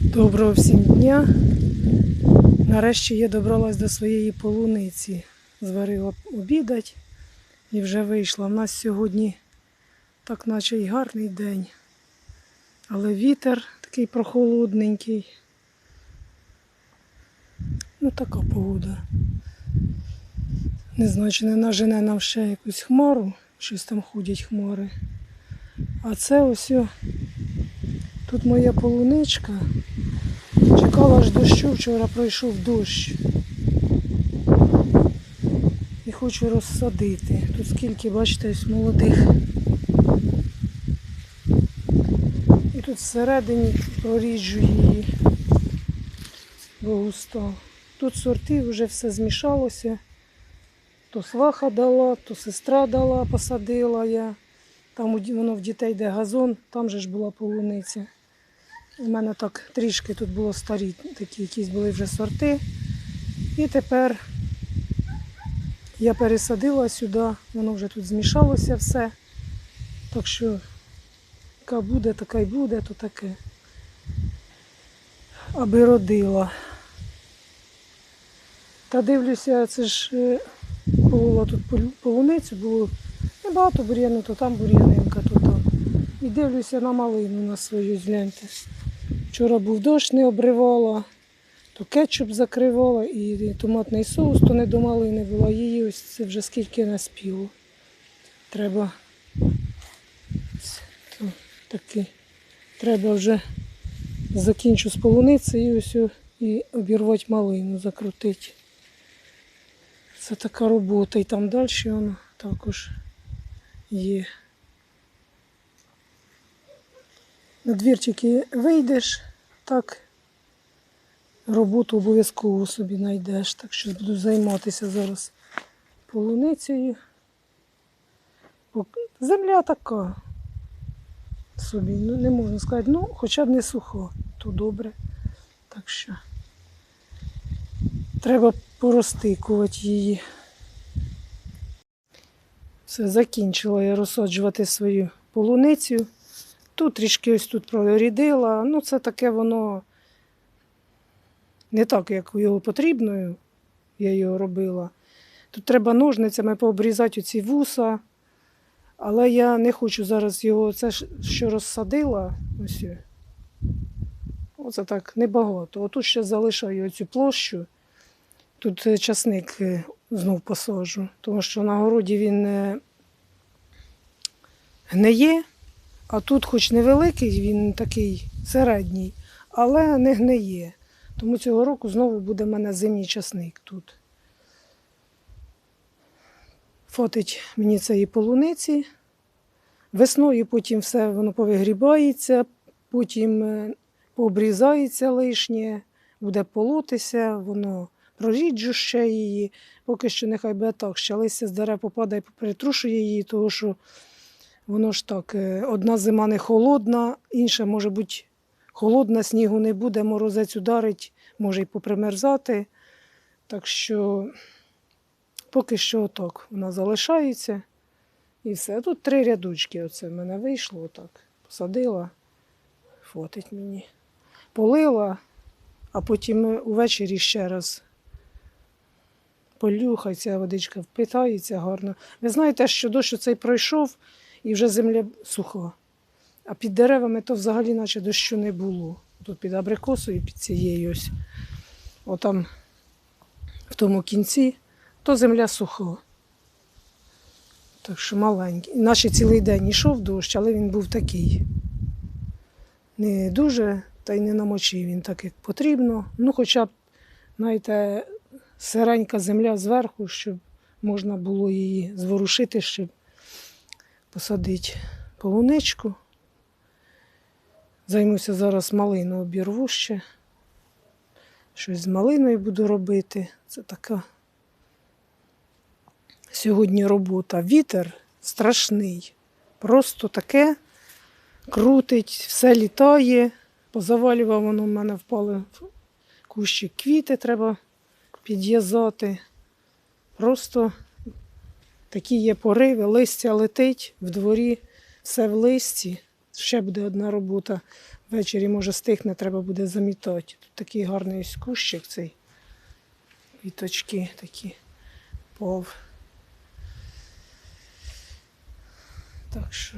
Доброго всім дня. Нарешті я добралась до своєї полуниці. Зварила обідать і вже вийшла. У нас сьогодні так наче й гарний день. Але вітер такий прохолодненький. Ну така погода. Не знаю, чи не нажене нам ще якусь хмару, щось там ходять хмари. А це ось тут моя полуничка. Чекала ж дощу, вчора пройшов дощ. І хочу розсадити. Тут скільки, бачите, ось молодих. І тут всередині проріджу її, бо густа. Тут сорти вже все змішалося. То сваха дала, то сестра дала, посадила я. Там воно в дітей де газон, там же ж була полуниця. У мене так трішки тут було старі, такі якісь були вже сорти. І тепер я пересадила сюди, воно вже тут змішалося все. Так що, яка буде, така й буде, то таке. Аби родила. Та дивлюся, це ж е, тут полуницю, було небагато бур'яну, то там бур'янинка, то там. І дивлюся на малину на свою, гляньте. Вчора був дощ, не обривала, то кетчуп закривала і томатний соус, то не до малини було. Її ось це вже скільки наспіло. Треба то, таки, треба вже закінчу з полуницею ось і обірвати малину, закрутити. Це така робота. І там далі воно також є. На двір тільки вийдеш, так роботу обов'язково собі знайдеш. Так що буду займатися зараз полуницею. Земля така собі, ну не можна сказати, ну хоча б не суха, то добре. Так що треба поростикувати її. Все, закінчила я розсаджувати свою полуницю. Тут трішки ось тут прорідила. Ну, це таке воно не так, як його потрібно. Я його робила. Тут треба ножницями пообрізати оці вуса. Але я не хочу зараз його, це що розсадила, ось. Оце так небагато. Отут ще залишаю цю площу. Тут е, часник е, знов посаджу, тому що на городі він е, гниє. А тут, хоч невеликий, він такий середній, але не гниє. Тому цього року знову буде в мене зимній часник тут. Фотить мені цієї полуниці. Весною потім все воно повигрібається, потім е, пообрізається лишнє, буде полотися, воно проріджу ще її. Поки що нехай буде так, ще листя з дерев попадає, перетрушує її, тому що Воно ж так, е, одна зима не холодна, інша може бути холодна, снігу не буде, морозець ударить, може й попримерзати. Так що поки що отак вона залишається. І все. Тут три рядочки оце в мене вийшло отак. Посадила, фотить мені. Полила, а потім увечері ще раз полю, хай ця водичка впитається гарно. Ви знаєте, що дощ цей пройшов, і вже земля суха. А під деревами то взагалі наче дощу не було. Тут під абрикосою, під цією ось. Отам в тому кінці, то земля суха. Так що маленький. Наче цілий день йшов дощ, але він був такий. Не дуже, та й не намочив він так, як потрібно. Ну, хоча б, знаєте, сиренька земля зверху, щоб можна було її зворушити, щоб посадити полуничку. Займуся зараз малину обірву ще. Щось з малиною буду робити. Це така сьогодні робота. Вітер страшний. Просто таке крутить, все літає. Позавалював воно в мене впали в кущі квіти, треба підв'язати. Просто Такі є пориви, листя летить в дворі, все в листі. ще буде одна робота. Ввечері, може, стихне, треба буде замітати. Тут такий гарний кущик цей. Віточки такі пов. Так що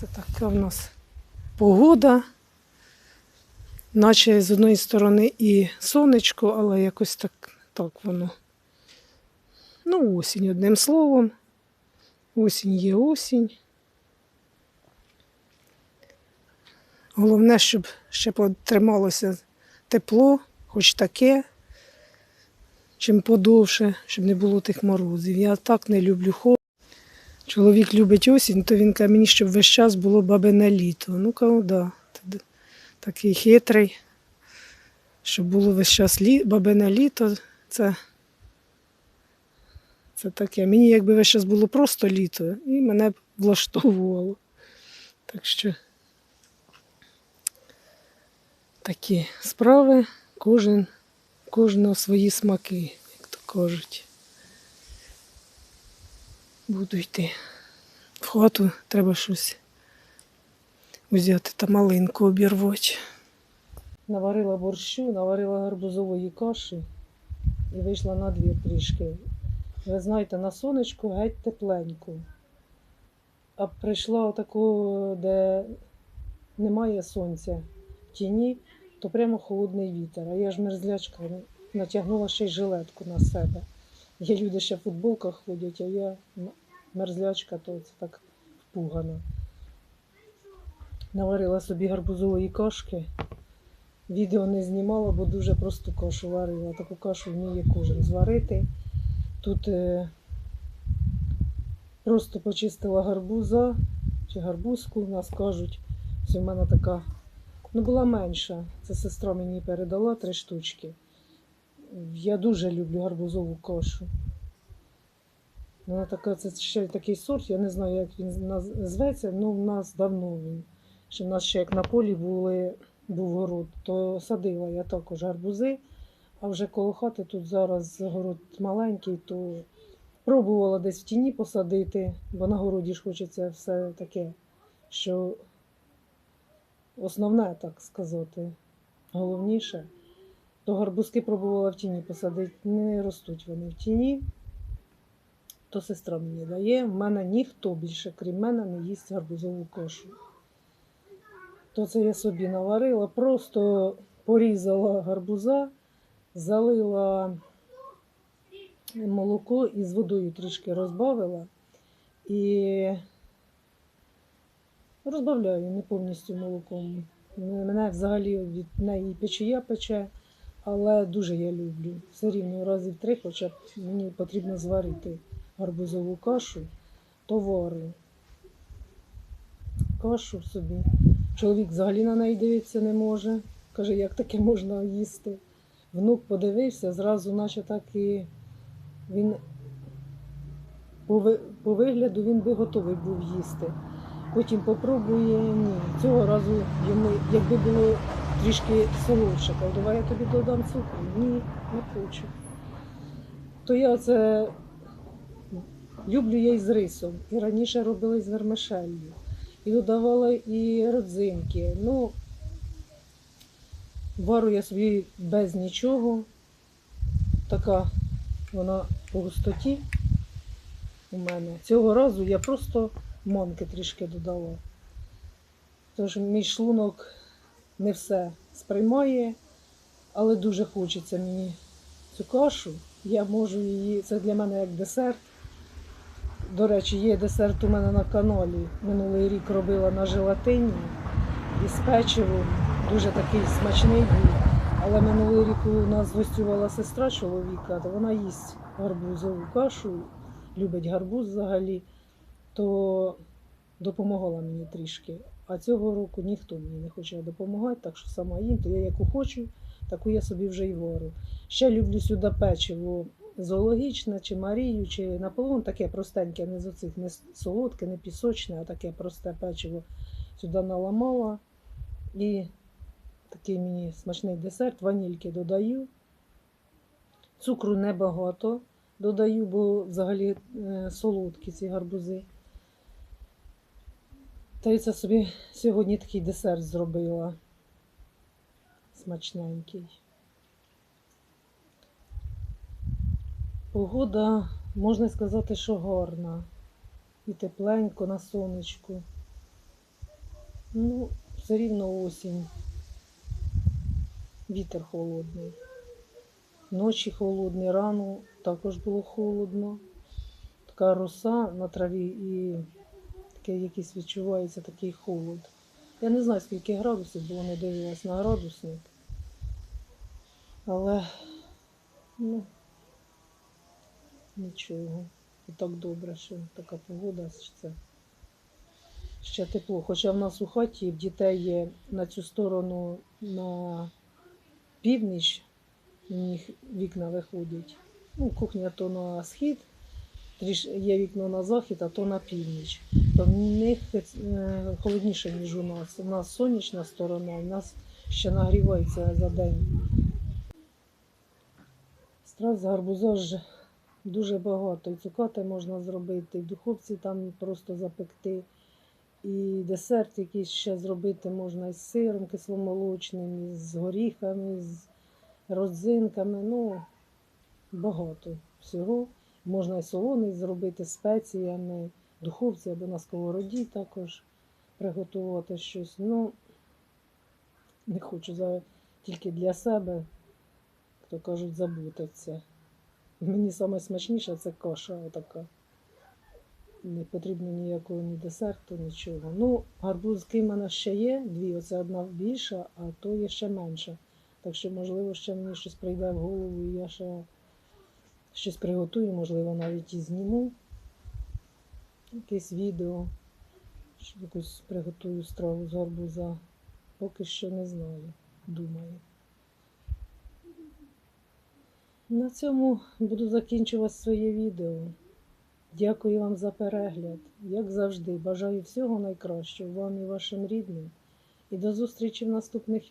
це така в нас погода. Наче з одної сторони і сонечко, але якось так, так воно. Осінь, одним словом. Осінь є осінь. Головне, щоб ще потрималося тепло, хоч таке, чим подовше, щоб не було тих морозів. Я так не люблю холод. Чоловік любить осінь, то він каже мені, щоб весь час було бабине літо. Ну, кажу, да. Такий хитрий, щоб було весь час лі... бабине літо. Це, це таке. Мені якби весь час було просто літо, і мене б влаштовувало. Так що такі справи, кожен, кожного свої смаки, як то кажуть. Буду йти. В хату треба щось взяти та малинку обірвати. Наварила борщу, наварила гарбузової каші і вийшла на двір трішки. Ви знаєте, на сонечку геть тепленько. А прийшла отаку, де немає сонця в тіні, то прямо холодний вітер. А я ж мерзлячка натягнула ще й жилетку на себе. Є люди ще в футболках ходять, а я мерзлячка, то це так впугана. Наварила собі гарбузової кашки. Відео не знімала, бо дуже просту кашу варила. Таку кашу вміє кожен зварити. Тут е, просто почистила гарбуза чи гарбузку, у нас кажуть. Ось у мене така, ну була менша. Це сестра мені передала три штучки. Я дуже люблю гарбузову кашу. Вона така, це ще такий сорт, я не знаю, як він зветься, але в нас давно він. Ще в нас ще як на полі були, був город, то садила я також гарбузи, а вже коло хати тут зараз город маленький, то пробувала десь в тіні посадити, бо на городі ж хочеться все таке, що основне, так сказати, головніше. То гарбузки пробувала в тіні посадити, не ростуть вони в тіні. То сестра мені дає. В мене ніхто більше, крім мене, не їсть гарбузову кашу. То це я собі наварила, просто порізала гарбуза, залила молоко і з водою трішки розбавила. І розбавляю не повністю молоком. Мене взагалі від неї печія пече, але дуже я люблю. Все рівно разів три, хоча б мені потрібно зварити гарбузову кашу, то варю. Кашу собі. Чоловік взагалі на неї дивитися не може. Каже, як таке можна їсти. Внук подивився, зразу, наче так і він по, ви- по вигляду він би готовий був їсти. Потім попробує, ні. Цього разу йому, якби було трішки солодше, каже, давай я тобі додам цукру. Ні, не хочу. То я це люблю я із рисом. І раніше робили з вермишелью. І додавала і родзинки. Ну, вару я собі без нічого. Така вона по густоті у мене. Цього разу я просто манки трішки додала. Тож мій шлунок не все сприймає, але дуже хочеться мені цю кашу. Я можу її, це для мене як десерт. До речі, є десерт у мене на каналі. Минулий рік робила на желатині із печивом. Дуже такий смачний був. Але минулий рік у нас гостювала сестра чоловіка, то вона їсть гарбузову кашу, любить гарбуз взагалі, то допомагала мені трішки. А цього року ніхто мені не хоче допомагати, так що сама їм, то я яку хочу, таку я собі вже й варю. Ще люблю сюди печиво зоологічне, чи Марію, чи Наполеон, таке простеньке, не з оцих, не солодке, не пісочне, а таке просте печиво сюди наламала. І такий мені смачний десерт, ванільки додаю. Цукру небагато додаю, бо взагалі е, солодкі ці гарбузи. Та й це собі сьогодні такий десерт зробила. Смачненький. Погода, можна сказати, що гарна. І тепленько на сонечку. Ну, все рівно осінь. Вітер холодний. Ночі холодні, рано також було холодно. Така роса на траві і таке якийсь відчувається такий холод. Я не знаю, скільки градусів було, не дивилась на градусник. Але ну, нічого. І так добре, що така погода, що це ще тепло. Хоча в нас у хаті в дітей є на цю сторону на північ, у них вікна виходять. Ну, кухня то на схід, є вікно на захід, а то на північ. То в них е, холодніше, ніж у нас. У нас сонячна сторона, у нас ще нагрівається за день. Страв з гарбуза ж дуже багато. І цукати можна зробити, в духовці там просто запекти. І десерт якийсь ще зробити можна із сиром кисломолочним, із горіхами, з родзинками. Ну, багато всього. Можна і солоний зробити спеціями, духовці або на сковороді також приготувати щось. Ну, не хочу за, тільки для себе, то кажуть, забути це. Мені саме смачніше це каша отака. Не потрібно ніякого ні десерту, нічого. Ну, гарбузки в мене ще є, дві, оце одна більша, а то є ще менша. Так що, можливо, ще мені щось прийде в голову, і я ще щось приготую, можливо, навіть і зніму якесь відео, що якусь приготую страву з гарбуза. Поки що не знаю, думаю. На цьому буду закінчувати своє відео. Дякую вам за перегляд. Як завжди, бажаю всього найкращого вам і вашим рідним. І до зустрічі в наступних відео.